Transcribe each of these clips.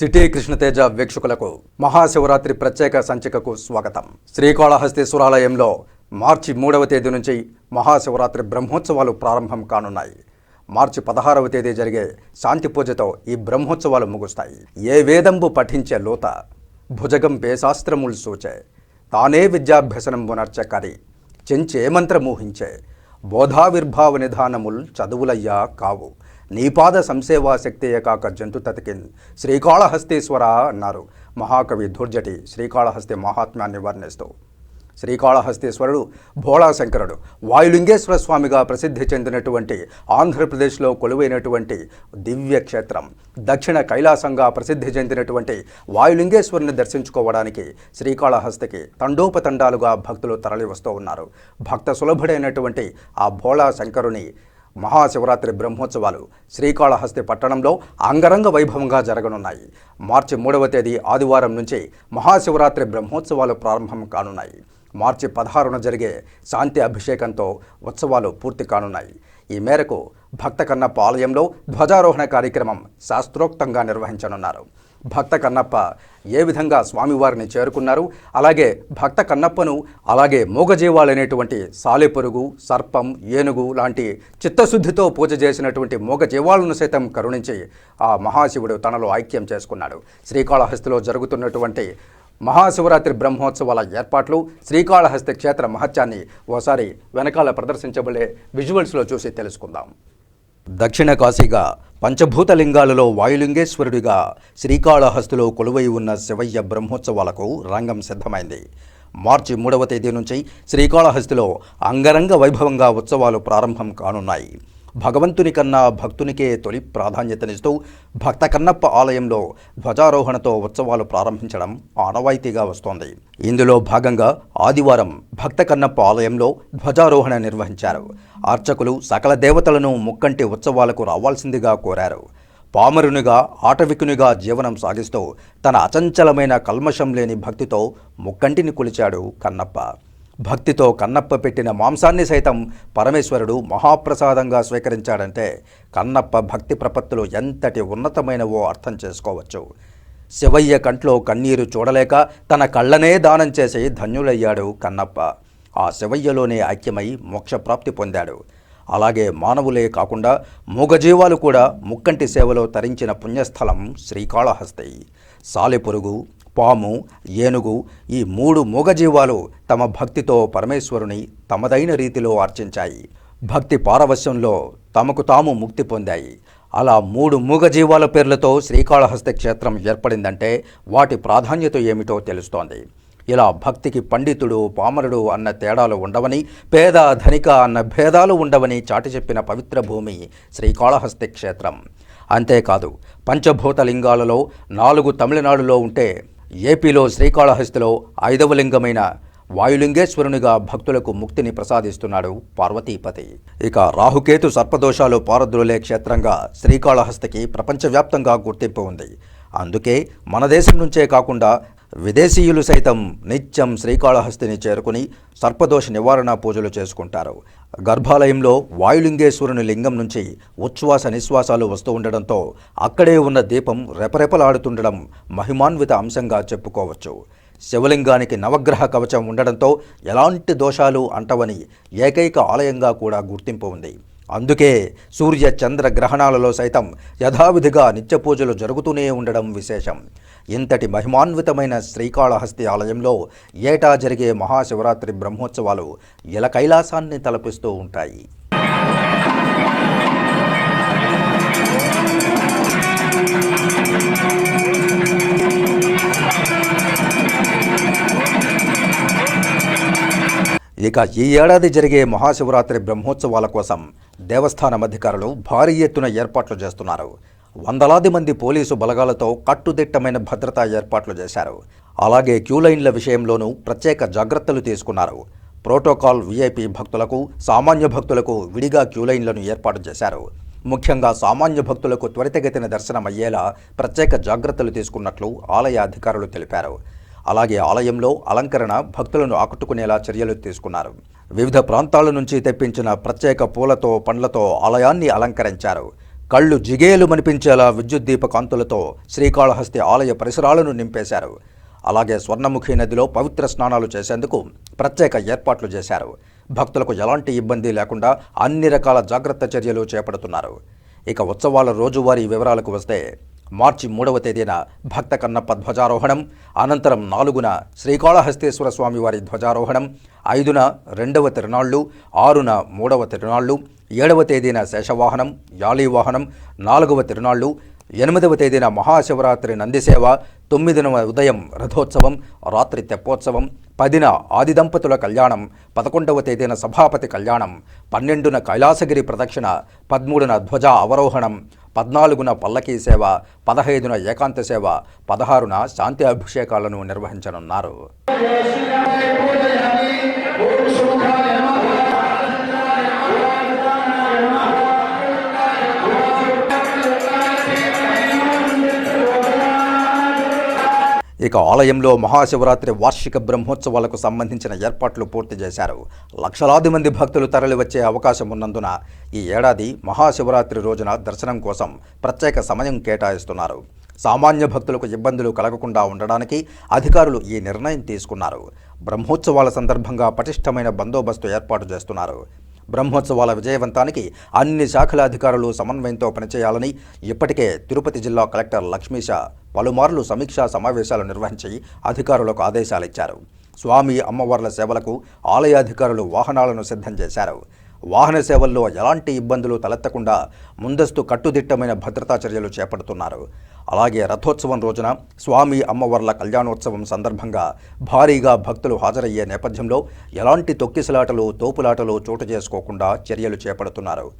City Krishna Teja వీక్షకులకు మహాశివరాత్రి ప్రత్యేక సంచికకు స్వాగతం. శ్రీకాళహస్తీశ్వరాలయంలో మార్చి మూడవ తేదీ నుంచి మహాశివరాత్రి బ్రహ్మోత్సవాలు ప్రారంభం కానున్నాయి. మార్చి పదహారవ తేదీ జరిగే శాంతి పూజతో ఈ బ్రహ్మోత్సవాలు ముగుస్తాయి. ఏ వేదంబు పఠించే లోత భుజగం వేశాస్త్రములు సూచే తానే విద్యాభ్యసనం మునర్చకరి చెంచే మంత్రమూహించే బోధావిర్భావ నిధానముల్ చదువులయ్యా కావు. నీపాద సంసేవా శక్తియే కాక జంతు తతికిన్ శ్రీకాళహస్తీశ్వర అన్నారు. మహాకవి దుర్జటి శ్రీకాళహస్తి మహాత్మ్యాన్ని వర్ణిస్తూ. శ్రీకాళహస్తీశ్వరుడు భోళాశంకరుడు. వాయులింగేశ్వర స్వామిగా ప్రసిద్ధి చెందినటువంటి ఆంధ్రప్రదేశ్లో కొలువైనటువంటి దివ్య క్షేత్రం దక్షిణ కైలాసంగా ప్రసిద్ధి చెందినటువంటి వాయులింగేశ్వరుని దర్శించుకోవడానికి శ్రీకాళహస్తికి తండోపతండాలుగా భక్తులు తరలి వస్తూ ఉన్నారు. భక్త సులభుడైనటువంటి ఆ భోళాశంకరుని మహాశివరాత్రి బ్రహ్మోత్సవాలు శ్రీకాళహస్తి పట్టణంలో అంగరంగ వైభవంగా జరగనున్నాయి. మార్చి మూడవ తేదీ ఆదివారం నుంచి మహాశివరాత్రి బ్రహ్మోత్సవాలు ప్రారంభం కానున్నాయి. మార్చి పదహారున జరిగే శాంతి అభిషేకంతో ఉత్సవాలు పూర్తి కానున్నాయి. ఈ మేరకు భక్త కన్నప్ప ఆలయంలో ధ్వజారోహణ కార్యక్రమం శాస్త్రోక్తంగా నిర్వహించనున్నారు. భక్త కన్నప్ప ఏ విధంగా స్వామివారిని చేరుకున్నారు? అలాగే భక్త కన్నప్పను అలాగే మూగజీవాలనేటువంటి సాలెపురుగు సర్పం ఏనుగు లాంటి చిత్తశుద్ధితో పూజ చేసినటువంటి మూగజీవాలను సైతం కరుణించి ఆ మహాశివుడు తనలో ఐక్యం చేసుకున్నాడు. శ్రీకాళహస్తిలో జరుగుతున్నటువంటి మహాశివరాత్రి బ్రహ్మోత్సవాల ఏర్పాట్లు శ్రీకాళహస్తి క్షేత్ర మహత్యాన్ని ఓసారి వెనకాల ప్రదర్శించబడే విజువల్స్లో చూసి తెలుసుకుందాం. దక్షిణ కాశీగా పంచభూతలింగాలలో వాయులింగేశ్వరుడిగా శ్రీకాళహస్తిలో కొలువై ఉన్న శివయ్య బ్రహ్మోత్సవాలకు రంగం సిద్ధమైంది. మార్చి మూడవ తేదీ నుంచి శ్రీకాళహస్తిలో అంగరంగ వైభవంగా ఉత్సవాలు ప్రారంభం కానున్నాయి. భగవంతుని కన్నా భక్తునికే తొలి ప్రాధాన్యతనిస్తూ భక్త కన్నప్ప ఆలయంలో ధ్వజారోహణతో ఉత్సవాలు ప్రారంభించడం ఆనవాయితీగా వస్తోంది. ఇందులో భాగంగా ఆదివారం భక్త కన్నప్ప ఆలయంలో ధ్వజారోహణ నిర్వహించారు. అర్చకులు సకల దేవతలను ముక్కంటి ఉత్సవాలకు రావాల్సిందిగా కోరారు. పామరునిగా ఆటవికునిగా జీవనం సాగిస్తూ తన అచంచలమైన కల్మషం లేని భక్తితో ముక్కంటిని కొలిచాడు కన్నప్ప. భక్తితో కన్నప్ప పెట్టిన మాంసాన్ని సైతం పరమేశ్వరుడు మహాప్రసాదంగా స్వీకరించాడంటే కన్నప్ప భక్తి ప్రపత్తులు ఎంతటి ఉన్నతమైనవో అర్థం చేసుకోవచ్చు. శివయ్య కంట్లో కన్నీరు చూడలేక తన కళ్ళనే దానం చేసి ధన్యులయ్యాడు కన్నప్ప. ఆ శివయ్యలోనే ఐక్యమై మోక్షప్రాప్తి పొందాడు. అలాగే మానవులే కాకుండా మూగజీవాలు కూడా ముక్కంటి సేవలో తరించిన పుణ్యస్థలం శ్రీకాళహస్తి. సాలెపురుగు పాము ఏనుగు ఈ మూడు మూగజీవాలు తమ భక్తితో పరమేశ్వరుని తమదైన రీతిలో అర్చించాయి. భక్తి పారవశ్యంలో తమకు తాము ముక్తి పొందాయి. అలా మూడు మూగజీవాల పేర్లతో శ్రీకాళహస్తి క్షేత్రం ఏర్పడిందంటే వాటి ప్రాధాన్యత ఏమిటో తెలుస్తోంది. ఇలా భక్తికి పండితుడు పామరుడు అన్న తేడాలు ఉండవని పేద ధనిక అన్న భేదాలు ఉండవని చాటి చెప్పిన పవిత్ర భూమి శ్రీకాళహస్తి క్షేత్రం అంతేకాదు పంచభూత లింగాలలో నాలుగు తమిళనాడులో ఉంటే ఏపీలో శ్రీకాళహస్తిలో ఐదవ లింగమైన వాయులింగేశ్వరునిగా భక్తులకు ముక్తిని ప్రసాదిస్తున్నాడు పార్వతీపతి. ఇక రాహుకేతు సర్పదోషాలు పారద్రోలే క్షేత్రంగా శ్రీకాళహస్తికి ప్రపంచవ్యాప్తంగా గుర్తింపు ఉంది. అందుకే మన దేశం నుంచే కాకుండా విదేశీయులు సైతం నిత్యం శ్రీకాళహస్తిని చేరుకుని సర్పదోష నివారణ పూజలు చేసుకుంటారు. గర్భాలయంలో వాయులింగేశ్వరుని లింగం నుంచి ఉచ్ఛ్వాస నిశ్వాసాలు వస్తూ ఉండడంతో అక్కడే ఉన్న దీపం రెపరెపలాడుతుండడం మహిమాన్విత అంశంగా చెప్పుకోవచ్చు. శివలింగానికి నవగ్రహ కవచం ఉండడంతో ఎలాంటి దోషాలు అంటవని ఏకైక ఆలయంగా కూడా గుర్తింపు ఉంది. అందుకే సూర్య చంద్ర గ్రహణాలలో సైతం యథావిధిగా నిత్య పూజలు జరుగుతూనే ఉండడం విశేషం. ఇంతటి మహిమాన్వితమైన శ్రీకాళహస్తి ఆలయంలో ఏటా జరిగే మహాశివరాత్రి బ్రహ్మోత్సవాలు ఇల కైలాసాన్ని తలపిస్తూ ఉంటాయి. ఇక ఈ ఏడాది జరిగే మహాశివరాత్రి బ్రహ్మోత్సవాల కోసం దేవస్థానం అధికారులు భారీ ఎత్తున ఏర్పాట్లు చేస్తున్నారు. వందలాది మంది పోలీసు బలగాలతో కట్టుదిట్టమైన భద్రతా ఏర్పాట్లు చేశారు. అలాగే క్యూలైన్ల విషయంలోనూ ప్రత్యేక జాగ్రత్తలు తీసుకున్నారు. ప్రోటోకాల్ వీఐపీ భక్తులకు సామాన్య భక్తులకు విడిగా క్యూలైన్లను ఏర్పాటు చేశారు. ముఖ్యంగా సామాన్య భక్తులకు త్వరితగతిన దర్శనం అయ్యేలా ప్రత్యేక జాగ్రత్తలు తీసుకున్నట్లు ఆలయ అధికారులు తెలిపారు. అలాగే ఆలయంలో అలంకరణ భక్తులను ఆకట్టుకునేలా చర్యలు తీసుకున్నారు. వివిధ ప్రాంతాల నుంచి తెప్పించిన ప్రత్యేక పూలతో పండ్లతో ఆలయాన్ని అలంకరించారు. కళ్ళు జిగేలు మనిపించేలా విద్యుత్ దీప కాంతులతో శ్రీకాళహస్తి ఆలయ పరిసరాలను నింపేశారు. అలాగే స్వర్ణముఖి నదిలో పవిత్ర స్నానాలు చేసేందుకు ప్రత్యేక ఏర్పాట్లు చేశారు. భక్తులకు ఎలాంటి ఇబ్బంది లేకుండా అన్ని రకాల జాగ్రత్త చర్యలు చేపడుతున్నారు. ఇక ఉత్సవాల రోజువారీ వివరాలకు వస్తే మార్చి మూడవ తేదీన భక్త కన్నప్ప ధ్వజారోహణం అనంతరం నాలుగున శ్రీకాళహస్తేశ్వర స్వామివారి ధ్వజారోహణం ఐదున రెండవ తిరునాళ్ళు ఆరున మూడవ తిరునాళ్ళు ఏడవ తేదీన శేషవాహనం యాళీవాహనం నాలుగవ తిరునాళ్ళు ఎనిమిదవ తేదీన మహాశివరాత్రి నందిసేవ తొమ్మిదిన ఉదయం రథోత్సవం రాత్రి తెప్పోత్సవం పదిన ఆది దంపతుల కళ్యాణం పదకొండవ తేదీన సభాపతి కళ్యాణం పన్నెండున కైలాసగిరి ప్రదక్షిణ పదమూడున ధ్వజ అవరోహణం పద్నాలుగున పల్లకీ సేవ పదహైదున ఏకాంత సేవ పదహారున శాంతి అభిషేకాలను నిర్వహించనున్నారు. ఇక ఆలయంలో మహాశివరాత్రి వార్షిక బ్రహ్మోత్సవాలకు సంబంధించిన ఏర్పాట్లు పూర్తి చేశారు. లక్షలాది మంది భక్తులు తరలివచ్చే అవకాశం ఉన్నందున ఈ ఏడాది మహాశివరాత్రి రోజున దర్శనం కోసం ప్రత్యేక సమయం కేటాయిస్తున్నారు. సామాన్య భక్తులకు ఇబ్బందులు కలగకుండా ఉండడానికి అధికారులు ఈ నిర్ణయం తీసుకున్నారు. బ్రహ్మోత్సవాల సందర్భంగా పటిష్టమైన బందోబస్తు ఏర్పాటు చేస్తున్నారు. బ్రహ్మోత్సవాల విజయవంతానికి అన్ని శాఖల అధికారులు సమన్వయంతో పనిచేయాలని ఇప్పటికే తిరుపతి జిల్లా కలెక్టర్ లక్ష్మీశ పలుమార్లు సమీక్షా సమావేశాలు నిర్వహించి అధికారులకు ఆదేశాలిచ్చారు స్వామి అమ్మవార్ల సేవలకు ఆలయ అధికారులు వాహనాలను సిద్ధం చేశారు. వాహన సేవల్లో ఎలాంటి ఇబ్బందులు తలెత్తకుండా ముందస్తు కట్టుదిట్టమైన భద్రతా చర్యలు చేపడుతున్నారు. అలాగే రథోత్సవం రోజున స్వామి అమ్మవార్ల కళ్యాణోత్సవం సందర్భంగా భారీగా భక్తులు హాజరయ్యే నేపథ్యంలో ఎలాంటి తొక్కిసలాటలు తోపులాటలు చోటు చేసుకోకుండా చర్యలు చేపడుతున్నారు.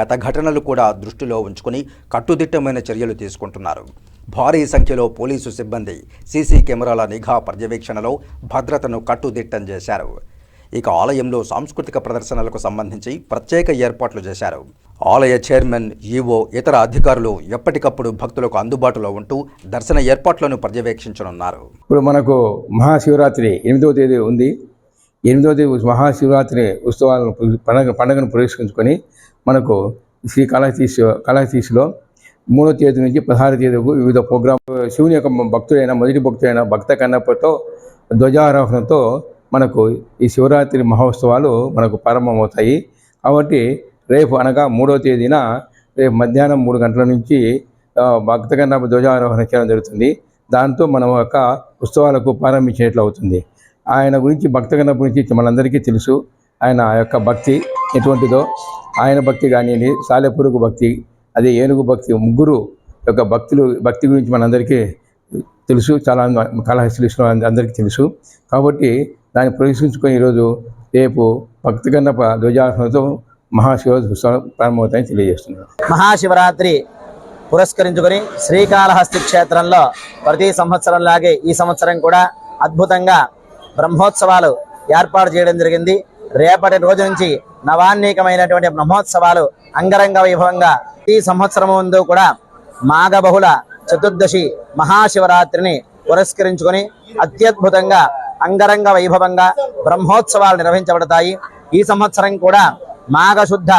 గత ఘటనలు కూడా దృష్టిలో ఉంచుకుని కట్టుదిట్టమైన చర్యలు తీసుకుంటున్నారు. భారీ సంఖ్యలో పోలీసు సిబ్బంది సీసీ కెమెరాల నిఘా పర్యవేక్షణలో భద్రతను కట్టుదిట్టం చేశారు. ఇక ఆలయంలో సాంస్కృతిక ప్రదర్శనలకు సంబంధించి ప్రత్యేక ఏర్పాట్లు చేశారు. ఆలయ చైర్మన్ ఈవో ఇతర అధికారులు ఎప్పటికప్పుడు భక్తులకు అందుబాటులో ఉంటూ దర్శన ఏర్పాట్లను పర్యవేక్షించనున్నారు. ఇప్పుడు మనకు మహాశివరాత్రి ఎనిమిదవ తేదీ ఉంది. ఎనిమిదవ తేదీ మహాశివరాత్రి ఉత్సవాలను పండగ పండుగను పురస్కరించుకొని మనకు శ్రీ కళాతీశ్ కళాతీశ్లో మూడో తేదీ నుంచి పదహారు తేదీ వరకు వివిధ ప్రోగ్రాం శివుని యొక్క భక్తుడైన మొదటి భక్తుడైన భక్త కన్నప్పతో ధ్వజారోహణతో మనకు ఈ శివరాత్రి మహోత్సవాలు మనకు ప్రారంభమవుతాయి. కాబట్టి రేపు అనగా మూడో తేదీన రేపు మధ్యాహ్నం మూడు గంటల నుంచి భక్తగణ ధ్వజారోహణ చేయడం జరుగుతుంది. దాంతో మనం యొక్క ఉత్సవాలకు ప్రారంభించినట్లు అవుతుంది. ఆయన గురించి భక్తగణ గురించి మనందరికీ తెలుసు. ఆయన యొక్క భక్తి ఎటువంటిదో ఆయన భక్తి కానివ్వండి సాలెపురుగు భక్తి అదే ఏనుగు భక్తి ముగ్గురు యొక్క భక్తులు భక్తి గురించి మనందరికీ తెలుసు. చాలా కళాహస్తులు అందరికీ తెలుసు. కాబట్టి దాన్ని ప్రవేశించుకొని ఈరోజు రేపు భక్తి కన్నప్ప ధ్వజారోహణతో మహాశివరాత్రి ఉత్సవం ప్రారంభమవుతాయని తెలియజేస్తున్నారు. మహాశివరాత్రి పురస్కరించుకొని శ్రీకాళహస్తి క్షేత్రంలో ప్రతి సంవత్సరంలాగే ఈ సంవత్సరం కూడా అద్భుతంగా బ్రహ్మోత్సవాలు ఏర్పాటు చేయడం జరిగింది. రేపటి రోజు నుంచి నవాన్నికమైనటువంటి బ్రహ్మోత్సవాలు అంగరంగ వైభవంగా ఈ సంవత్సరం ముందు కూడా మాఘ బహుళ చతుర్దశి మహాశివరాత్రిని పురస్కరించుకొని అత్యద్భుతంగా అంగరంగ వైభవంగా బ్రహ్మోత్సవాలు నిర్వహించబడతాయి. ఈ సంవత్సరం కూడా మాఘశుద్ధ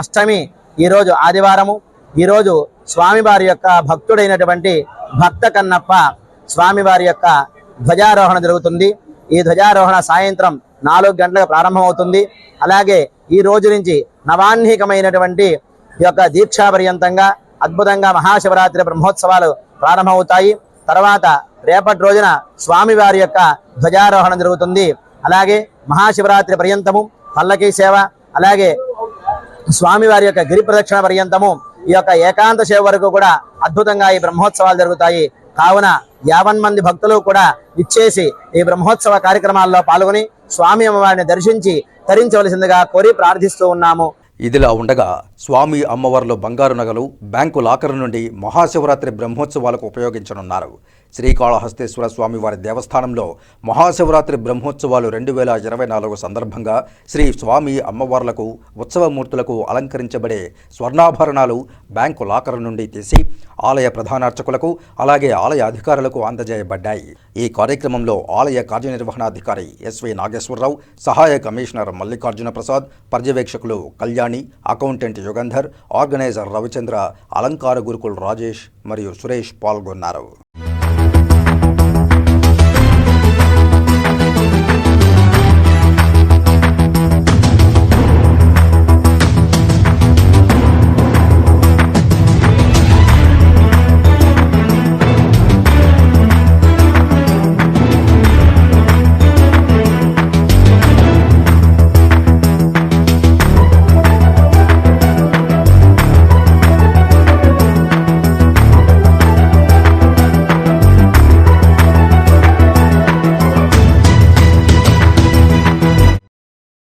అష్టమి ఈరోజు ఆదివారము. ఈరోజు స్వామివారి యొక్క భక్తుడైనటువంటి భక్త కన్నప్ప స్వామివారి యొక్క ధ్వజారోహణ జరుగుతుంది. ఈ ధ్వజారోహణ సాయంత్రం నాలుగు గంటలకు ప్రారంభమవుతుంది. అలాగే ఈ రోజు నుంచి నవాన్హికమైనటువంటి ఈ యొక్క దీక్షాపర్యంతంగా అద్భుతంగా మహాశివరాత్రి బ్రహ్మోత్సవాలు ప్రారంభమవుతాయి. తర్వాత రేపటి రోజున స్వామివారి యొక్క ధ్వజారోహణ జరుగుతుంది. అలాగే మహాశివరాత్రి పర్యంతము పల్లకీ సేవ అలాగే స్వామివారి యొక్క గిరి ప్రదక్షిణ పర్యంతము ఈ యొక్క ఏకాంత సేవ వరకు కూడా అద్భుతంగా ఈ బ్రహ్మోత్సవాలు జరుగుతాయి. కావున యావన్ మంది భక్తులు కూడా ఇచ్చేసి ఈ బ్రహ్మోత్సవ కార్యక్రమాల్లో పాల్గొని స్వామి అమ్మవారిని దర్శించి తరించవలసిందిగా కోరి ప్రార్థిస్తూ ఉన్నాము. ఇదిలా ఉండగా స్వామి అమ్మవార్లు బంగారు నగలు బ్యాంకు లాకర్ నుండి మహాశివరాత్రి బ్రహ్మోత్సవాలకు ఉపయోగించనున్నారు. శ్రీకాళహస్తేశ్వర స్వామి వారి దేవస్థానంలో మహాశివరాత్రి బ్రహ్మోత్సవాలు రెండు వేల ఇరవై నాలుగు సందర్భంగా శ్రీ స్వామి అమ్మవార్లకు ఉత్సవమూర్తులకు అలంకరించబడే స్వర్ణాభరణాలు బ్యాంకు లాకర్ నుండి తీసి ఆలయ ప్రధానార్చకులకు అలాగే ఆలయ అధికారులకు అందజేయబడ్డాయి. ఈ కార్యక్రమంలో ఆలయ కార్యనిర్వహణాధికారి ఎస్వి నాగేశ్వరరావు సహాయ కమిషనర్ మల్లికార్జున ప్రసాద్ పర్యవేక్షకులు కళ్యాణి అకౌంటెంట్ యుగంధర్ ఆర్గనైజర్ రవిచంద్ర అలంకార గురుకుల్ రాజేష్ మరియు సురేష్ పాల్గొన్నారు.